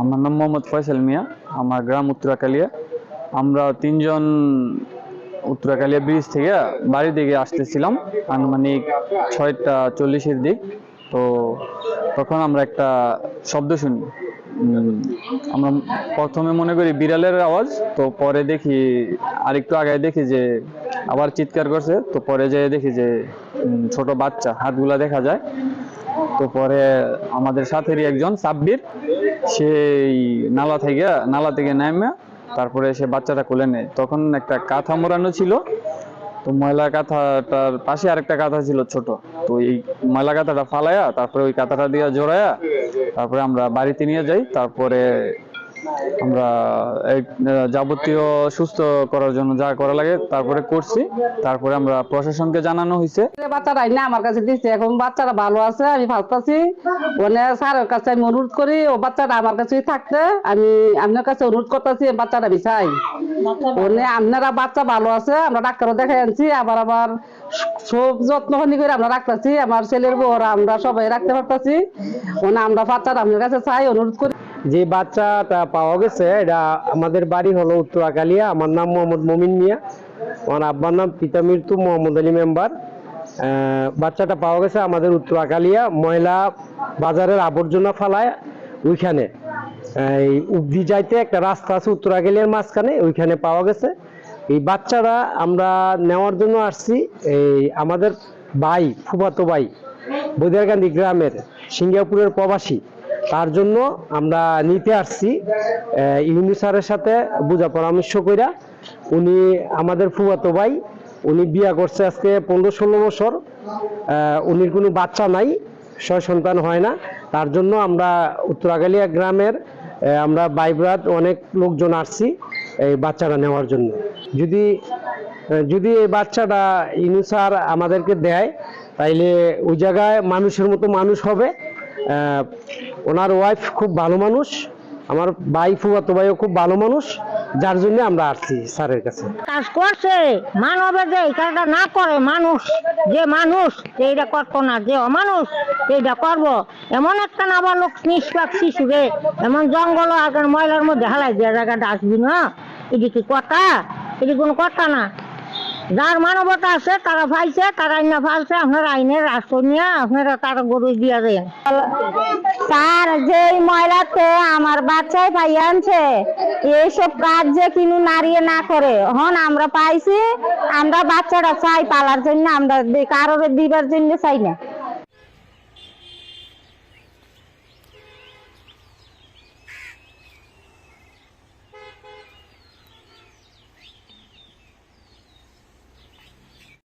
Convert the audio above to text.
আমার নাম মোহাম্মদ ফয়সাল মিয়া, আমার গ্রাম উত্তরাকালিয়া। আমরা তিনজন উত্তরাকালিয়া ব্রিজ থেকে বাড়ি দিকে আসতেছিলাম, আনুমানিক ছয়টা চল্লিশের দিক। তো তখন আমরা একটা শব্দ শুনি। আমরা প্রথমে মনে করি বিড়ালের আওয়াজ, তো পরে দেখি আরেকটু আগে দেখি যে আবার চিৎকার করছে, তো পরে যেয়ে দেখি যে ছোট বাচ্চা হাতগুলা দেখা যায়। তো পরে আমাদের সাথেরই একজন সাব্বির সেই নালা থেকে নালা থেকে নেমে তারপরে সে বাচ্চাটা কোলে নেয়। তখন একটা কাঁথা মোড়ানো ছিল। তো ময়লা কাঁথাটার পাশে আরেকটা কাঁথা ছিল ছোট। তো এই ময়লা কাঁথাটা ফালায়া, তারপরে ওই কাঁথাটা দিয়ে জোড়ায়া, তারপরে আমরা বাড়িতে নিয়ে যাই। তারপরে আমরা যাবতীয় সুস্থ করার জন্য যা করা লাগে তারপরে করছি। তারপরে আমরা প্রশাসনকে জানানো হয়েছে। বাচ্চারা না আমার কাছে দিচ্ছে এখন বাচ্চারা ভালো আছে, আমি ভাবতেছি মানে স্যারের কাছে আমি অনুরোধ করি, ও বাচ্চাটা আমার কাছেই থাকতে, আমি আপনার কাছে অনুরোধ করতেছি বাচ্চাটা বিচাই মানে আপনারা বাচ্চা ভালো আছে, আমরা ডাক্তারও দেখাই আনছি, আবার আবার সব যত্ন হনি করে আমরা রাখতেছি, আমার ছেলের বউরা আমরা সবাই রাখতে পারতেছি। মানে আমরা বাচ্চাটা আপনার কাছে চাই, অনুরোধ করি। যে বাচ্চাটা পাওয়া গেছে, এটা আমাদের বাড়ি হলো উত্তরাকালিয়া। আমার নাম মোহাম্মদ মমিন মিয়া। আমার আব্বার নাম পিতা মৃত্যু মোহাম্মদ আলী মেম্বার। বাচ্চাটা পাওয়া গেছে আমাদের উত্তরাকালিয়া, ময়লা বাজারের আবর্জনা ফালায় ওইখানে। এই উবদি যাইতে একটা রাস্তা আছে উত্তরাকালিয়ার মাঝখানে, ওইখানে পাওয়া গেছে। এই বাচ্চারা আমরা নেওয়ার জন্য আসছি, এই আমাদের ভাই, ফুফাতো ভাই বৈদারকান্দি গ্রামের, সিঙ্গাপুরের প্রবাসী। তার জন্য আমরা নিতে আসছি আহ, ইউনু স্যারের সাথে বুঝা পরামর্শ কইরা। উনি আমাদের ফুফাতো ভাই উনি বিয়া করছে আজকে পনেরো ষোলো বছর উনির কোনো বাচ্চা নাই ছয় সন্তান হয় না। তার জন্য আমরা উত্তরাগালিয়া গ্রামের আমরা বাইব্রাত অনেক লোকজন আসছি এই বাচ্চাটা নেওয়ার জন্য। যদি যদি এই বাচ্চাটা ইনু স্যার আমাদেরকে দেয় তাইলে ওই জায়গায় মানুষের মতো মানুষ হবে ওনার ওয়াইফ খুব ভালো মানুষ, আমার ভাই ফুয়াতো ভাইও খুব ভালো মানুষ, যার জন্য আমরা আসছি স্যারের কাছে। কাজ করছে, মানবে যে এই কাজটা না করে মানুষ, যে মানুষ এইটা করতো না, যে অমানুষ, এইটা করব। এমন একটা আবার লোক নিষ্পাক শিশুরে এমন জঙ্গল আগার ময়লার মধ্যে হালাই দেওয়া জায়গা ডাস্টবিন এটি কি কথা? এটি কোনো কথা না। যার মানবতা আছে তারা ফাইছে তারা আইনা ফালছে আপনার আইনের রাষ্ট্র নিয়ে আপনারা তার গরু দিয়া দেন স্যার যে ময়লাতে আমার বাচ্চাই পাই আনছে এইসব কাজ যে কিনু নারিয়ে না করে হন, আমরা পাইছি, আমরা বাচ্চাটা চাই পালার জন্য, আমরা কারোর দিবার জন্য চাই না।